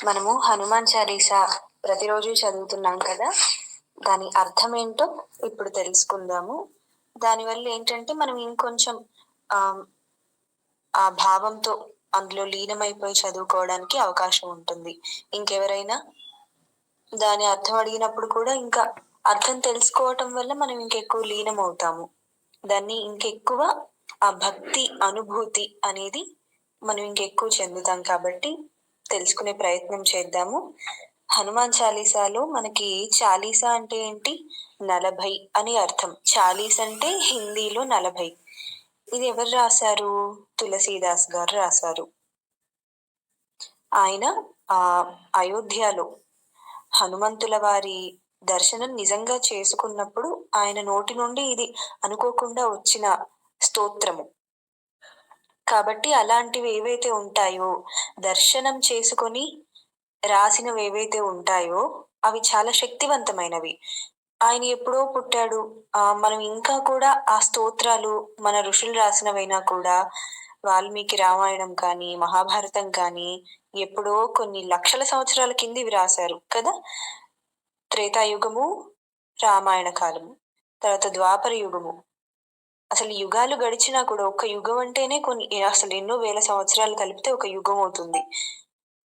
మనము హనుమాన్ చాలీసా ప్రతిరోజు చదువుతున్నాం కదా దాని అర్థం ఏంటో ఇప్పుడు తెలుసుకుందాము. దానివల్ల ఏంటంటే మనం ఇంకొంచెం ఆ ఆ భావంతో అందులో లీనమైపోయి చదువుకోవడానికి అవకాశం ఉంటుంది. ఇంకెవరైనా దాని అర్థం అడిగినప్పుడు కూడా ఇంకా అర్థం తెలుసుకోవటం వల్ల మనం ఇంకెక్కువ లీనం అవుతాము దాన్ని ఇంకెక్కువ ఆ భక్తి అనుభూతి అనేది మనం ఇంకెక్కువ చెందుతాం కాబట్టి తెలుసుకునే ప్రయత్నం చేద్దాము. హనుమాన్ చాలీసాలో మనకి చాలీసా అంటే ఏంటి? నలభై అని అర్థం. చాలీస్ అంటే హిందీలో నలభై. ఇది ఎవరు రాశారు? తులసీదాస్ గారు రాశారు. ఆయన ఆ అయోధ్యలో హనుమంతుల వారి దర్శనం నిజంగా చేసుకున్నప్పుడు ఆయన నోటి నుండి ఇది అనుకోకుండా వచ్చిన స్తోత్రము. కాబట్టి అలాంటివి ఏవైతే ఉంటాయో దర్శనం చేసుకొని రాసినవి ఏవైతే ఉంటాయో అవి చాలా శక్తివంతమైనవి. ఆయన ఎప్పుడో పుట్టాడు. ఆ మనం ఇంకా కూడా ఆ స్తోత్రాలు మన ఋషులు రాసినవైనా కూడా వాల్మీకి రామాయణం కానీ మహాభారతం కానీ ఎప్పుడో కొన్ని లక్షల సంవత్సరాల కింద ఇవి రాశారు కదా? త్రేతాయుగము రామాయణ కాలము తర్వాత ద్వాపర యుగము. అసలు యుగాలు గడిచినా కూడా ఒక యుగం అంటేనే కొన్ని అసలు ఎన్నో వేల సంవత్సరాలు కలిపితే ఒక యుగం అవుతుంది.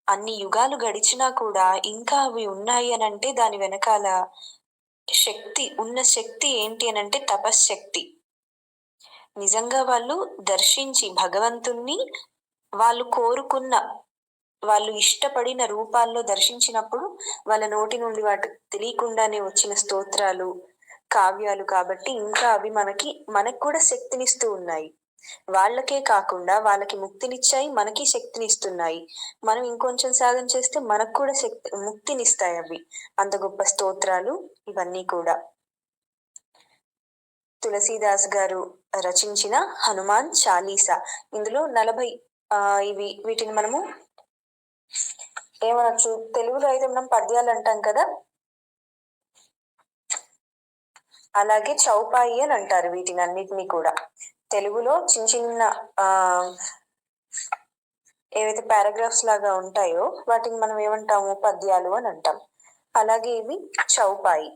అన్ని యుగాలు గడిచినా కూడా ఇంకా అవి ఉన్నాయి అని అంటే దాని వెనకాల శక్తి ఉన్న శక్తి ఏంటి అని అంటే తపశ్శక్తి. నిజంగా వాళ్ళు దర్శించి భగవంతుణ్ణి వాళ్ళు కోరుకున్న వాళ్ళు ఇష్టపడిన రూపాల్లో దర్శించినప్పుడు వాళ్ళ నోటి నుండి వాటి తెలియకుండానే వచ్చిన స్తోత్రాలు కావ్యాలు కాబట్టి ఇంకా అవి మనకి మనకు కూడా శక్తినిస్తూ ఉన్నాయి. వాళ్ళకే కాకుండా వాళ్ళకి ముక్తినిచ్చాయి మనకి శక్తినిస్తున్నాయి. మనం ఇంకొంచెం సాధన చేస్తే మనకు కూడా శక్తి ముక్తినిస్తాయి అవి. అంత గొప్ప స్తోత్రాలు ఇవన్నీ కూడా. తులసీదాస్ గారు రచించిన హనుమాన్ చాలీసా. ఇందులో నలభై ఆ ఇవి వీటిని మనము ఏమనొచ్చు? తెలుగులో అయితే మనం పద్యాలు అంటాం కదా? అలాగే చౌపాయి అని అంటారు వీటిని అన్నిటినీ కూడా. తెలుగులో చిన్న చిన్న ఆ ఏవైతే పారాగ్రాఫ్స్ లాగా ఉంటాయో వాటిని మనం ఏమంటాము? పద్యాలు అని అంటాం. అలాగే ఇవి చౌపాయి.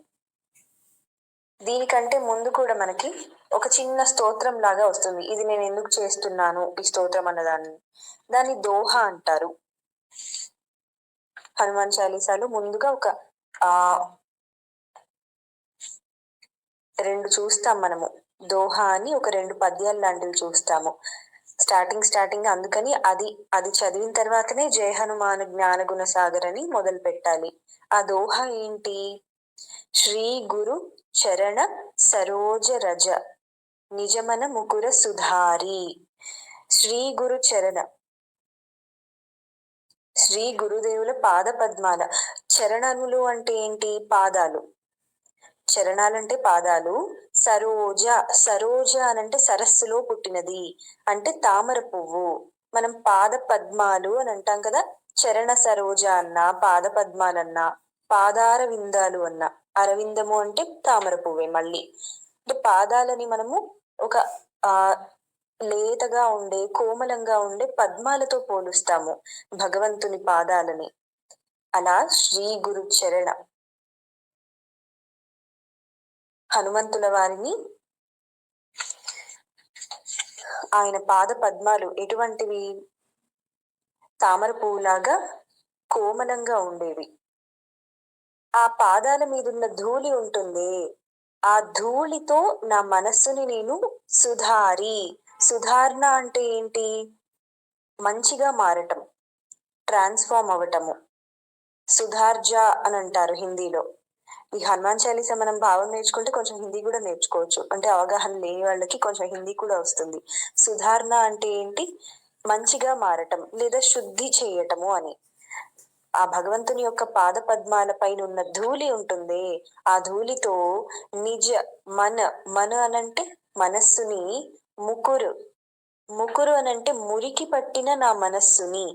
దీనికంటే ముందు కూడా మనకి ఒక చిన్న స్తోత్రం లాగా వస్తుంది. ఇది నేను ఎందుకు చేస్తున్నాను ఈ స్తోత్రం అన్నదాన్ని. దాన్ని దోహ అంటారు. హనుమాన్ చాలీసాలు ముందుగా ఒక ఆ రెండు చూస్తాం మనము. దోహా అని ఒక రెండు పద్యాలు లాంటివి చూస్తాము. స్టార్టింగ్ స్టార్టింగ్ అందుకని అది అది చదివిన తర్వాతనే జయ హనుమాన్ జ్ఞాన గుణ సాగర్ అని మొదలు పెట్టాలి. ఆ దోహ ఏంటి? శ్రీ గురు చరణ సరోజ రజ నిజమన ముకుర సుధారి. శ్రీ గురు చరణ. శ్రీ గురుదేవుల పాద పద్మాల చరణములు అంటే ఏంటి? పాదాలు. చరణాలంటే పాదాలు. సరోజ సరోజ అనంటే సరస్సులో పుట్టినది అంటే తామర పువ్వు. మనం పాద పద్మాలు అని అంటాం కదా? చరణ సరోజ అన్న పాద పద్మాలన్నా పాదార విందాలు అన్న. అరవిందము అంటే తామర పువ్వే మళ్ళీ. అంటే పాదాలని మనము ఒక ఆ లేతగా ఉండే కోమలంగా ఉండే పద్మాలతో పోలుస్తాము భగవంతుని పాదాలని. అలా శ్రీ గురు చరణ. హనుమంతుల వారిని. ఆయన పాద పద్మాలు ఎటువంటివి? తామర పువ్వులాగా కోమలంగా ఉండేవి. ఆ పాదాల మీదున్న ధూళి ఉంటుంది. ఆ ధూళితో నా మనస్సుని నేను సుధారి. సుధారణ అంటే ఏంటి? మంచిగా మారటం ట్రాన్స్ఫార్మ్ అవటము సుధార్జ అని అంటారు హిందీలో. ఈ హనుమాన్ చాలీస మనం భావం నేర్చుకుంటే కొంచెం హిందీ కూడా నేర్చుకోవచ్చు. అంటే అవగాహన లేని వాళ్ళకి కొంచెం హిందీ కూడా వస్తుంది. సుధారణ అంటే ఏంటి? మంచిగా మారటం లేదా శుద్ధి చేయటము అని. ఆ భగవంతుని యొక్క పాద పద్మాల పైన ఉన్న ధూళి ఉంటుంది. ఆ ధూళితో నిజ మన మన అనంటే మనస్సుని ముకురు ముకురు అనంటే మురికి పట్టిన నా మనస్సుని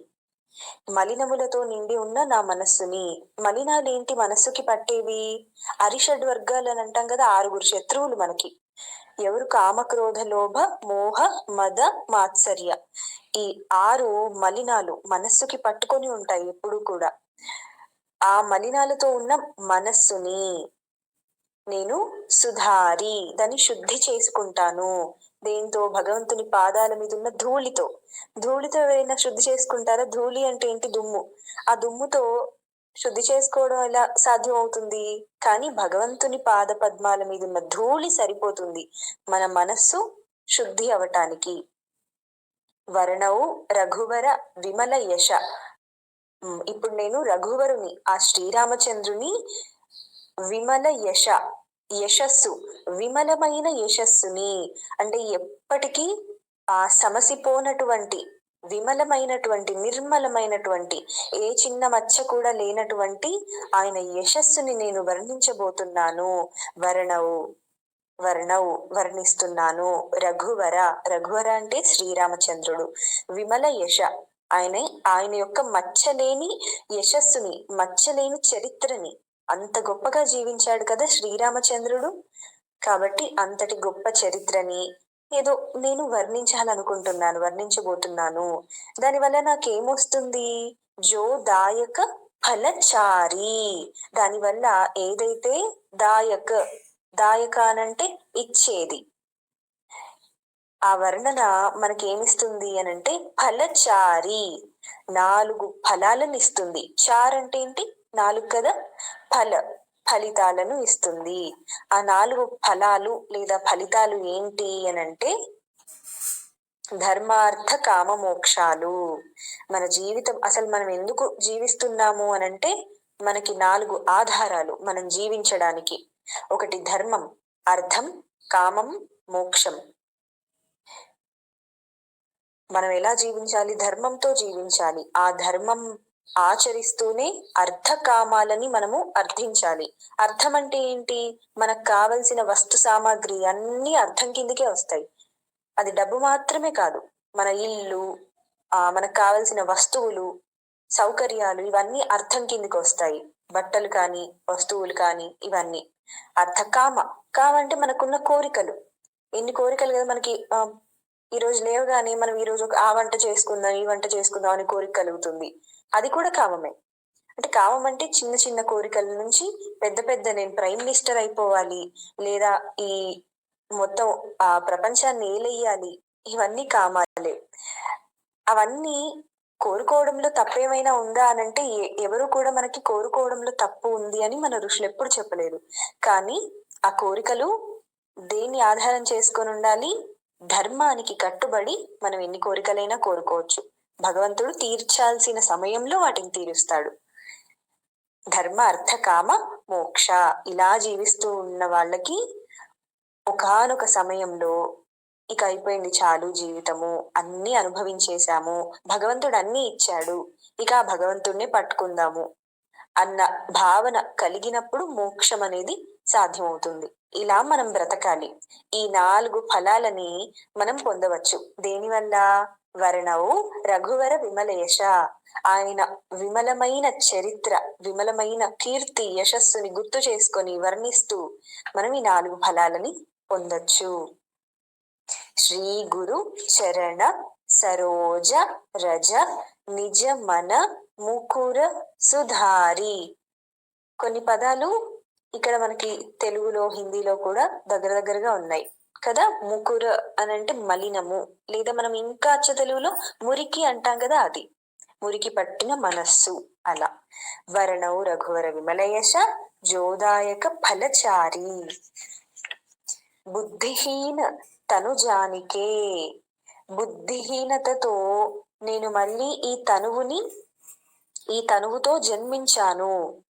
మలినములతో నిండి ఉన్న నా మనస్సుని. మలినాలు ఏంటి మనస్సుకి పట్టేవి? అరిషడ్ వర్గాలు అని అంటాం కదా ఆరుగురు శత్రువులు మనకి. ఎవరు కామక్రోధ లోభ మోహ మద మాత్సర్య? ఈ ఆరు మలినాలు మనస్సుకి పట్టుకొని ఉంటాయి ఎప్పుడు కూడా. ఆ మలినాలతో ఉన్న మనస్సుని నేను సుధారి దాన్ని శుద్ధి చేసుకుంటాను. దేంతో భగవంతుని పాదాల మీద ఉన్న ధూళితో. ధూళితో ఎవరైనా శుద్ధి చేసుకుంటారా? ధూళి అంటే ఏంటి? దుమ్ము. ఆ దుమ్ముతో శుద్ధి చేసుకోవడం ఎలా సాధ్యం అవుతుంది కానీ భగవంతుని పాద పద్మాల మీద ఉన్న ధూళి సరిపోతుంది మన మనస్సు శుద్ధి అవటానికి. వర్ణవు రఘువర విమల యశ. ఇప్పుడు నేను రఘువరుని ఆ శ్రీరామచంద్రుని విమల యశ. యశస్సు విమలమైన యశస్సుని. అంటే ఎప్పటికీ ఆ సమసిపోనటువంటి విమలమైనటువంటి నిర్మలమైనటువంటి ఏ చిన్న మచ్చ కూడా లేనటువంటి ఆయన యశస్సుని నేను వర్ణించబోతున్నాను. వర్ణవు వర్ణవు వర్ణిస్తున్నాను. రఘువర రఘువర అంటే శ్రీరామచంద్రుడు. విమల యశ ఆయన ఆయన యొక్క మచ్చలేని యశస్సుని మచ్చలేని చరిత్రని అంత గొప్పగా జీవించాడు కదా శ్రీరామచంద్రుడు. కాబట్టి అంతటి గొప్ప చరిత్రని ఏదో నేను వర్ణించాలనుకుంటున్నాను వర్ణించబోతున్నాను. దానివల్ల నాకేమొస్తుంది? జో దాయక ఫలచారి. దానివల్ల ఏదైతే దాయక దాయక అనంటే ఇచ్చేది. ఆ వర్ణన మనకేమిస్తుంది అనంటే ఫలచారి. నాలుగు ఫలాలను ఇస్తుంది చార్ అంటే ఏంటి? నాలుగు కదా? ఫల ఫలితాలను ఇస్తుంది. ఆ నాలుగు ఫలాలు లేదా ఫలితాలు ఏంటి అనంటే ధర్మార్థ కామ మోక్షాలు మన జీవితం అసలు మనం ఎందుకు జీవిస్తున్నాము అనంటే మనకి నాలుగు ఆధారాలు మనం జీవించడానికి. ఒకటి ధర్మం అర్థం కామం మోక్షం. మనం ఎలా జీవించాలి? ధర్మంతో జీవించాలి. ఆ ధర్మం ఆచరిస్తూనే అర్థ కామాలని మనము అర్థించాలి. అర్థం అంటే ఏంటి? మనకు కావలసిన వస్తు సామాగ్రి అన్ని అర్థం కిందకే వస్తాయి. అది డబ్బు మాత్రమే కాదు. మన ఇల్లు ఆ మనకు కావలసిన వస్తువులు సౌకర్యాలు ఇవన్నీ అర్థం కిందకి వస్తాయి. బట్టలు కానీ వస్తువులు కానీ ఇవన్నీ. అర్థ కామ కామంటే మనకున్న కోరికలు. ఎన్ని కోరికలు కదా మనకి ఈ రోజు లేవగానే మనం ఈ రోజు ఆ వంట చేసుకుందాం ఈ వంట చేసుకుందాం అని కోరిక కలుగుతుంది. అది కూడా కామమే. అంటే కామం అంటే చిన్న చిన్న కోరికల నుంచి పెద్ద పెద్ద నేను ప్రైమ్ మినిస్టర్ అయిపోవాలి లేదా ఈ మొత్తం ఆ ప్రపంచాన్ని ఏలెయ్యాలి ఇవన్నీ కామాలే. అవన్నీ కోరుకోవడంలో తప్పేమైనా ఉందా అనంటే ఎవరు కూడా మనకి కోరుకోవడంలో తప్పు ఉంది అని మన ఋషులు ఎప్పుడు చెప్పలేదు కానీ ఆ కోరికలు దేన్ని ఆధారం చేసుకొని ఉండాలి? ధర్మానికి కట్టుబడి మనం ఎన్ని కోరికలైనా కోరుకోవచ్చు. భగవంతుడు తీర్చాల్సిన సమయంలో వాటిని తీరుస్తాడు. ధర్మ అర్థ కామ మోక్ష ఇలా జీవిస్తూ ఉన్న వాళ్ళకి ఒకనొక సమయంలో ఇక అయిపోయింది చాలు జీవితము అన్ని అనుభవించేశాము భగవంతుడు అన్ని ఇచ్చాడు ఇక ఆ భగవంతుడిని పట్టుకుందాము అన్న భావన కలిగినప్పుడు మోక్షం అనేది సాధ్యమవుతుంది. ఇలా మనం బ్రతకాలి. ఈ నాలుగు ఫలాలని మనం పొందవచ్చు. దేనివల్ల? వర్ణవు రఘువర విమలేశ. ఆయన విమలమైన చరిత్ర విమలమైన కీర్తి యశస్సుని గుర్తు చేసుకొని వర్ణిస్తూ మనం ఈ నాలుగు ఫలాలని పొందొచ్చు. శ్రీ గురు చరణ సరోజ రజ నిజ మన ముకుర సుధారి. కొన్ని పదాలు ఇక్కడ మనకి తెలుగులో హిందీలో కూడా దగ్గర దగ్గరగా ఉన్నాయి. కదా ముకుర అని అంటే మలినము. లేదా మనం ఇంకా అచ్చ తెలుగులో మురికి అంటాం కదా అది. మురికి పట్టిన మనస్సు అలా. వరణవు రఘువర విమలయశ జోదాయక ఫలచారి. బుద్ధిహీన తనుజానికే. బుద్ధిహీనతతో నేను మళ్ళీ ఈ తనువుని ఈ తనువుతో జన్మించాను.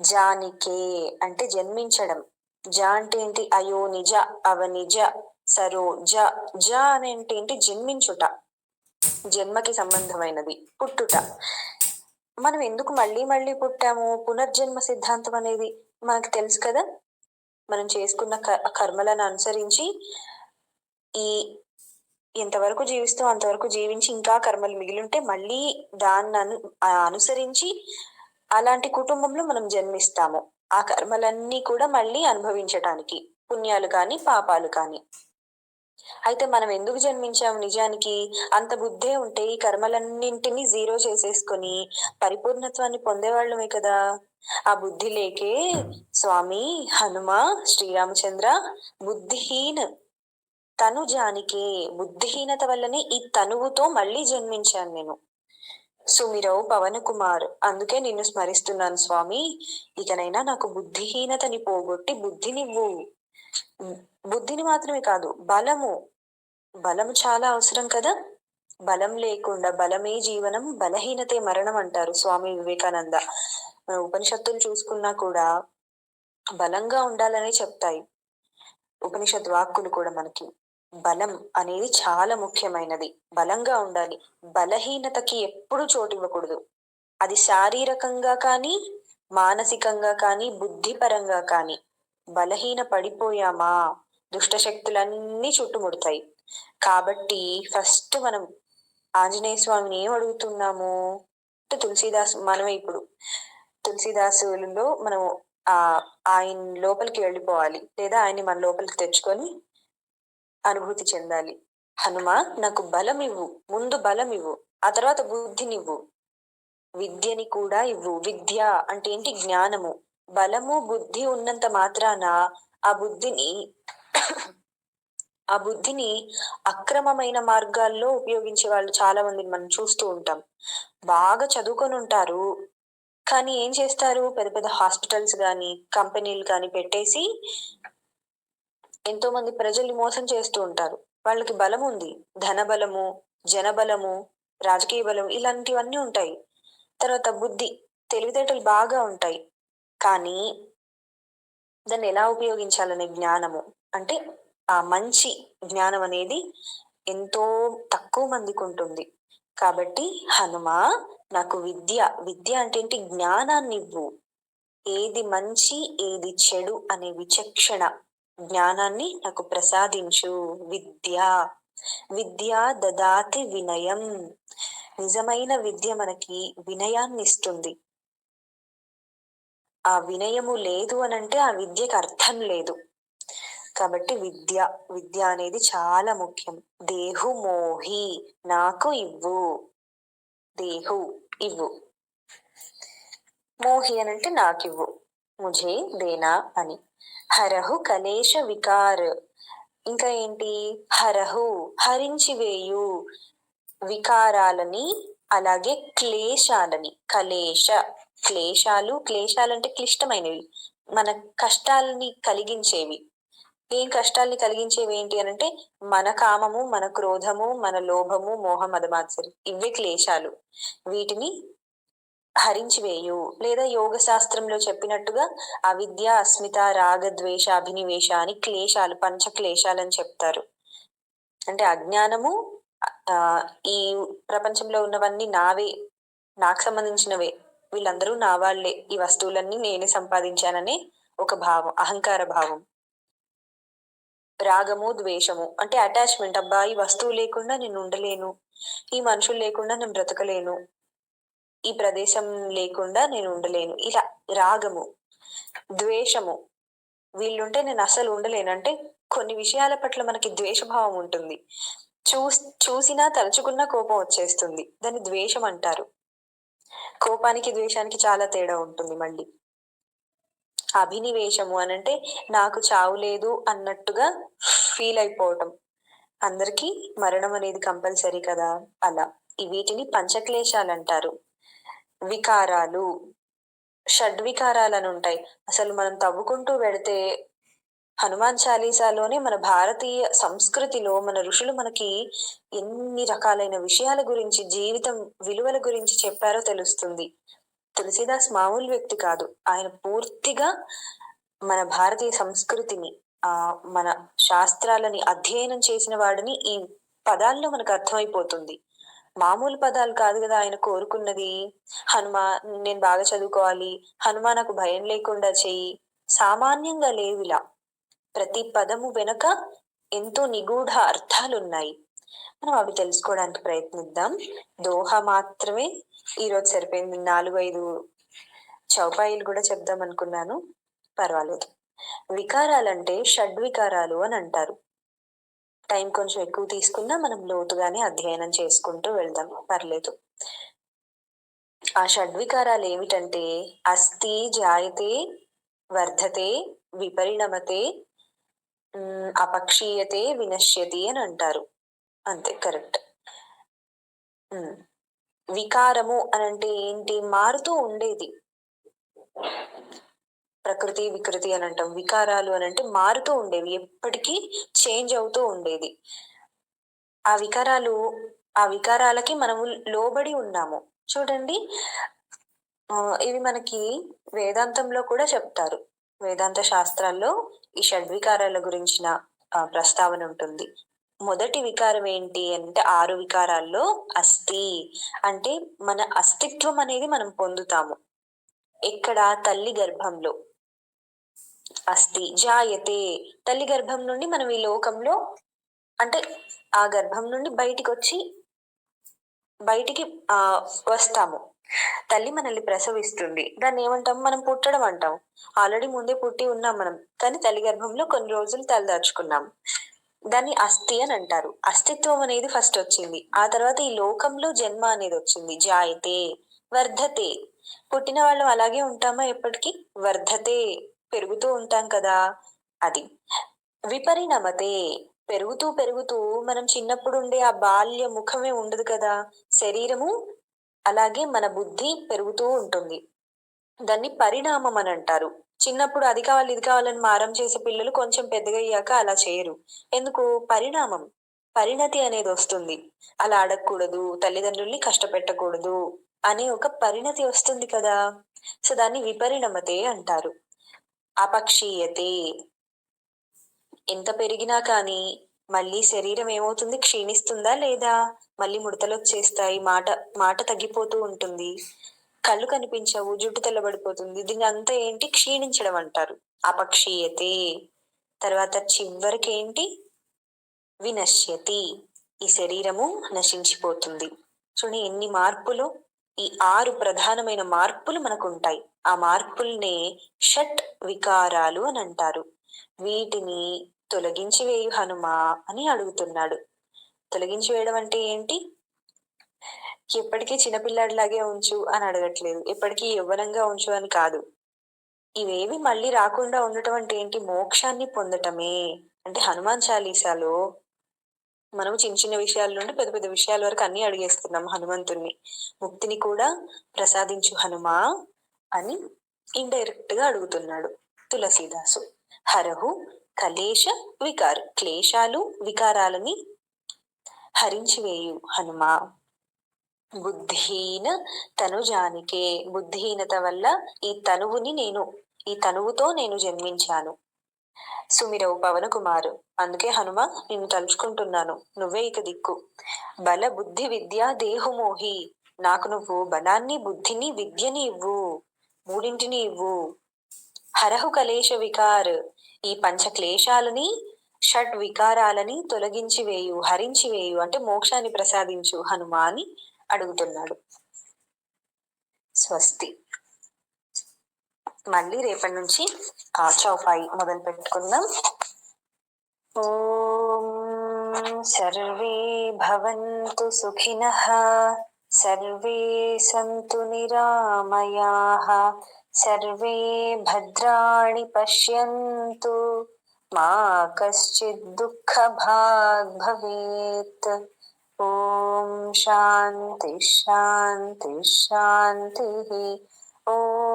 జానికే అంటే జన్మించడం. జ అంటే ఏంటి అయో నిజ అవనిజ సరో జ జ అనేంటి ఏంటి జన్మించుట జన్మకి సంబంధమైనది పుట్టుట. మనం ఎందుకు మళ్ళీ మళ్ళీ పుట్టాము? పునర్జన్మ సిద్ధాంతం అనేది మనకు తెలుసు కదా? మనం చేసుకున్న కర్మలను అనుసరించి ఈ ఎంతవరకు జీవిస్తూ అంతవరకు జీవించి ఇంకా కర్మలు మిగిలింటే మళ్ళీ దాన్ని అను అనుసరించి అలాంటి కుటుంబంలో మనం జన్మిస్తాము. ఆ కర్మలన్నీ కూడా మళ్ళీ అనుభవించటానికి పుణ్యాలు కానీ పాపాలు కానీ. అయితే మనం ఎందుకు జన్మించాం నిజానికి? అంత బుద్ధే ఉంటే ఈ కర్మలన్నింటినీ జీరో చేసేసుకొని పరిపూర్ణత్వాన్ని పొందేవాళ్ళమే కదా. ఆ బుద్ధి లేకే స్వామి హనుమ శ్రీరామచంద్ర బుద్ధిహీన్ తను జానికే బుద్ధిహీనత వల్లనే ఈ తనువుతో మళ్ళీ జన్మించాను నేను. సుమిరవు పవన్ కుమార్. అందుకే నిన్ను స్మరిస్తున్నాను స్వామి. ఇకనైనా నాకు బుద్ధిహీనతని పోగొట్టి బుద్ధినివ్వు బుద్ధిని మాత్రమే కాదు బలము. బలము చాలా అవసరం కదా? బలం లేకుండా బలమే జీవనం బలహీనతే మరణం అంటారు స్వామి వివేకానంద. ఉపనిషత్తులు చూసుకున్నా కూడా బలంగా ఉండాలనే చెప్తాయి. ఉపనిషత్ వాక్కులు కూడా మనకి. బలం అనేది చాలా ముఖ్యమైనది. బలంగా ఉండాలి. బలహీనతకి ఎప్పుడు చోటు ఇవ్వకూడదు. అది శారీరకంగా కానీ మానసికంగా కానీ బుద్ధిపరంగా కానీ. బలహీన పడిపోయామా? దుష్టశక్తులన్నీ చుట్టుముడతాయి. కాబట్టి ఫస్ట్ మనం ఆంజనేయ స్వామిని ఏం అడుగుతున్నాము? తులసీదాస్ మనమే ఇప్పుడు. తులసీదాసులో మనం ఆ ఆయన లోపలికి వెళ్ళిపోవాలి. లేదా ఆయన్ని మన లోపలికి తెచ్చుకొని అనుభూతి చెందాలి. హనుమ నాకు బలం ఇవ్వు ముందు బలం ఇవ్వు ఆ తర్వాత బుద్ధినివ్వు. విద్యని కూడా ఇవ్వు. విద్య అంటే ఏంటి? జ్ఞానము. బలము బుద్ధి ఉన్నంత మాత్రాన ఆ బుద్ధిని ఆ బుద్ధిని అక్రమమైన మార్గాల్లో ఉపయోగించే వాళ్ళు చాలా మందిని మనం చూస్తూ ఉంటాం. బాగా చదువుకొని ఉంటారు. కానీ ఏం చేస్తారు? పెద్ద పెద్ద హాస్పిటల్స్ కానీ కంపెనీలు కానీ పెట్టేసి ఎంతో మంది ప్రజల్ని మోసం చేస్తూ ఉంటారు. వాళ్ళకి బలం ఉంది. ధన బలము జనబలము రాజకీయ బలం ఇలాంటివన్నీ ఉంటాయి. తర్వాత బుద్ధి తెలివితేటలు బాగా ఉంటాయి. కానీ దాన్ని ఎలా ఉపయోగించాలనే జ్ఞానము? అంటే ఆ మంచి జ్ఞానం అనేది ఎంతో తక్కువ మందికి ఉంటుంది. కాబట్టి హనుమ నాకు విద్య విద్య అంటే ఏంటి? జ్ఞానాన్ని ఇవ్వు. ఏది మంచి ఏది చెడు అనే విచక్షణ జ్ఞానాన్ని నాకు ప్రసాదించు. విద్య. విద్య దదాతి వినయం. నిజమైన విద్య మనకి వినయాన్ని ఇస్తుంది ఆ వినయము లేదు అని అంటే ఆ విద్యకు అర్థం లేదు. కాబట్టి విద్య. విద్య అనేది చాలా ముఖ్యం. దేహు మోహి. నాకు ఇవ్వు. దేహు ఇవ్వు. మోహి అని అంటే నాకివ్వు. ముజే దేనా అని. హరహు కలేశ వికార్. ఇంకా ఏంటి? హరహు హరించివేయు వికారాలని అలాగే క్లేశాలని. కలేశ క్లేశాలు క్లేశాలంటే క్లిష్టమైనవి. మన కష్టాలని కలిగించేవి. ఏం కష్టాల్ని కలిగించేవి ఏంటి అని అంటే మన కామము మన క్రోధము మన లోభము మోహం అదమాత్సరి ఇవే క్లేశాలు. వీటిని హరించివేయు లేదా యోగ శాస్త్రంలో చెప్పినట్టుగా అవిద్య అస్మిత రాగద్వేష అభినివేశ అని క్లేశాలు పంచ క్లేశాలు అని చెప్తారు. అంటే అజ్ఞానము ఆ ఈ ప్రపంచంలో ఉన్నవన్నీ నావే నాకు సంబంధించినవే. వీళ్ళందరూ నా వాళ్ళే ఈ వస్తువులన్నీ నేనే సంపాదించాననే ఒక భావం అహంకార భావం. రాగము ద్వేషము. అంటే అటాచ్మెంట్ అబ్బా ఈ వస్తువు లేకుండా నేను ఉండలేను. ఈ మనుషులు లేకుండా నేను బ్రతకలేను. ఈ ప్రదేశం లేకుండా నేను ఉండలేను. ఇలా రాగము ద్వేషము వీళ్ళుంటే నేను అసలు ఉండలేను. అంటే కొన్ని విషయాల పట్ల మనకి ద్వేషభావం ఉంటుంది. చూ చూసినా తలుచుకున్నా కోపం వచ్చేస్తుంది. దాన్ని ద్వేషం అంటారు. కోపానికి ద్వేషానికి చాలా తేడా ఉంటుంది మళ్ళీ. అభినివేశము అని అంటే నాకు చావు లేదు అన్నట్టుగా ఫీల్ అయిపోవటం. అందరికీ మరణం అనేది కంపల్సరీ కదా? అలా. వీటిని పంచక్లేశాలు అంటారు. వికారాలు షడ్వికారాలు అని ఉంటాయి అసలు మనం తవ్వుకుంటూ వెడితే హనుమాన్ చాలీసాలోనే మన భారతీయ సంస్కృతిలో మన ఋషులు మనకి ఎన్ని రకాలైన విషయాల గురించి జీవితం విలువల గురించి చెప్పారో తెలుస్తుంది. తులసిదాస్ మామూలు వ్యక్తి కాదు. ఆయన పూర్తిగా మన భారతీయ సంస్కృతిని ఆ మన శాస్త్రాలని అధ్యయనం చేసిన వాడిని ఈ పదాల్లో మనకు అర్థమైపోతుంది. మామూలు పదాలు కాదు కదా ఆయన కోరుకున్నది. హనుమ నేను బాగా చదువుకోవాలి. హనుమ నాకు భయం లేకుండా చెయ్యి. సామాన్యంగా లేవిలా ప్రతి పదము వెనుక ఎంతో నిగూఢ అర్థాలున్నాయి. మనం అవి తెలుసుకోవడానికి ప్రయత్నిద్దాం. దోహ మాత్రమే ఈరోజు సరిపోయింది. నాలుగు ఐదు చౌపాయిలు కూడా చెప్దాం అనుకున్నాను పర్వాలేదు. వికారాలంటే షడ్వికారాలు అని అంటారు. టైం కొంచెం ఎక్కువ తీసుకున్నా మనం లోతుగానే అధ్యయనం చేసుకుంటూ వెళ్దాం. పర్లేదు. ఆ షడ్వికారాలు ఏమిటంటే అస్థి జాయతే వర్ధతే విపరిణమతే అపక్షీయతే వినశ్యతి అని అంటారు. అంతే కరెక్ట్. వికారము అని అంటే ఏంటి? మారుతూ ఉండేది. ప్రకృతి వికృతి అని అంటాం. వికారాలు అని అంటే మారుతూ ఉండేవి. ఎప్పటికీ చేంజ్ అవుతూ ఉండేది. ఆ వికారాలు ఆ వికారాలకి మనము లోబడి ఉన్నాము. చూడండి ఇవి మనకి వేదాంతంలో కూడా చెప్తారు. వేదాంత శాస్త్రాల్లో ఈ షడ్వికారాల గురించిన ప్రస్తావన ఉంటుంది. మొదటి వికారం ఏంటి అంటే ఆరు వికారాల్లో అస్థి అంటే మన అస్తిత్వం అనేది మనం పొందుతాము. ఎక్కడ తల్లి గర్భంలో. అస్తి జాయతే. తల్లి గర్భం నుండి మనం ఈ లోకంలో అంటే ఆ గర్భం నుండి బయటికి వచ్చి బయటికి ఆ వస్తాము. తల్లి మనల్ని ప్రసవిస్తుంది. దాన్ని ఏమంటాం? మనం పుట్టడం అంటాం. ఆల్రెడీ ముందే పుట్టి ఉన్నాం మనం కానీ తల్లి గర్భంలో కొన్ని రోజులు తలదాచుకున్నాం దాన్ని అస్థి అని అంటారు. అస్తిత్వం అనేది ఫస్ట్ వచ్చింది. ఆ తర్వాత ఈ లోకంలో జన్మ అనేది వచ్చింది. జాయితే వర్ధతే. పుట్టిన వాళ్ళం అలాగే ఉంటామా ఎప్పటికీ? వర్ధతే. పెరుగుతూ ఉంటాం కదా. అది విపరిణమతే పెరుగుతూ పెరుగుతూ మనం చిన్నప్పుడు ఉండే ఆ బాల్య ముఖమే ఉండదు కదా. శరీరము అలాగే మన బుద్ధి పెరుగుతూ ఉంటుంది. దాన్ని పరిణామం అని అంటారు. చిన్నప్పుడు అది కావాలి ఇది కావాలని మారం చేసే పిల్లలు కొంచెం పెద్దగా అయ్యాక అలా చేయరు. ఎందుకు? పరిణామం. పరిణతి అనేది వస్తుంది. అలా అడగకూడదు తల్లిదండ్రుల్ని కష్టపెట్టకూడదు అనే ఒక పరిణతి వస్తుంది కదా. సో దాన్ని విపరిణమతే అంటారు. అపక్షీయతే. ఎంత పెరిగినా కానీ మళ్ళీ శరీరం ఏమవుతుంది? క్షీణిస్తుందా లేదా? మళ్ళీ ముడతలు వచ్చేస్తాయి మాట మాట తగ్గిపోతూ ఉంటుంది. కళ్ళు కనిపించవు జుట్టు తెల్లబడిపోతుంది. దీని అంతా ఏంటి? క్షీణించడం అంటారు. అపక్షీయతే. తర్వాత చివరికి ఏంటి? వినశ్యతి. ఈ శరీరము నశించిపోతుంది. చూడండి ఎన్ని మార్పులు ఈ ఆరు ప్రధానమైన మార్పులు మనకు ఉంటాయి ఆ మార్పుల్నే షట్ వికారాలు అని అంటారు. వీటిని తొలగించి వేయు హనుమా అని అడుగుతున్నాడు. తొలగించి వేయడం అంటే ఏంటి? ఎప్పటికీ చిన్నపిల్లాడిలాగే ఉంచు అని అడగట్లేదు. ఎప్పటికీ యవ్వనంగా ఉంచు అని కాదు. ఇవేవి మళ్ళీ రాకుండా ఉండటం అంటే ఏంటి? మోక్షాన్ని పొందటమే. అంటే హనుమాన్ చాలీసాలో మనం చిన్న చిన్న విషయాల నుండి పెద్ద పెద్ద విషయాల వరకు అన్ని అడిగేస్తున్నాం హనుమంతుణ్ణి ముక్తిని కూడా ప్రసాదించు హనుమా అని ఇండైరెక్ట్గా అడుగుతున్నాడు తులసీదాసు. హరహు కలేశ వికారు క్లేశాలు వికారాలని హరించివేయు హనుమా. బుద్ధిహీన తనుజానికే బుద్ధిహీనత వల్ల ఈ తనువుని నేను ఈ తనువుతో నేను జన్మించాను. సుమిరవు పవన కుమారు అందుకే హనుమ నిన్ను తలుచుకుంటున్నాను. నువ్వే ఇక దిక్కు. బల బుద్ధి విద్య దేహుమోహి నాకు నువ్వు బలాన్ని బుద్ధిని విద్యని ఇవ్వు మూడింటిని ఇవ్వు. హరహు కలేశ వికార్ ఈ పంచ క్లేశాలని షట్ వికారాలని తొలగించి వేయు హరించి వేయు అంటే మోక్షాన్ని ప్రసాదించు హనుమా అని అడుగుతున్నాడు. స్వస్తి. మళ్ళీ రేపటి నుంచి చౌపాయి మొదలు పెట్టుకుందాం. ఓం సర్వే భవంతు సుఖినః సర్వే సంతు నిరామయాః సర్వే భద్రాణి పశ్యంతు మా కశ్చిత్ దుఃఖ భాగ్ భవేత్. ఓం శాంతి శాంతి శాంతి. ఓం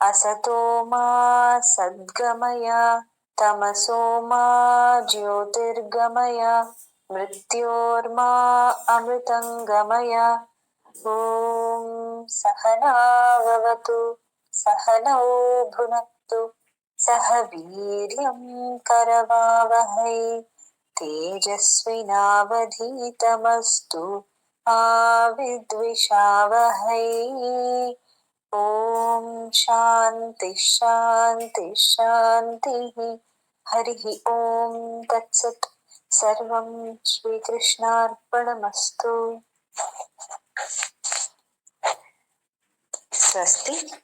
असतो मा सद्गमय तमसो मा ज्योतिर्गमय मृत्योर्मा अमृतङ्गमय। ॐ सहनावतु सहनौ भुनक्तु सह वीर्यं करवावहै। तेजस्विनावधीतमस्तु आविद्विषावहै ओम शांति शांति शांति हरि ओम तत्सत। सर्व श्री कृष्णार्पणमस्तु स्वस्ति।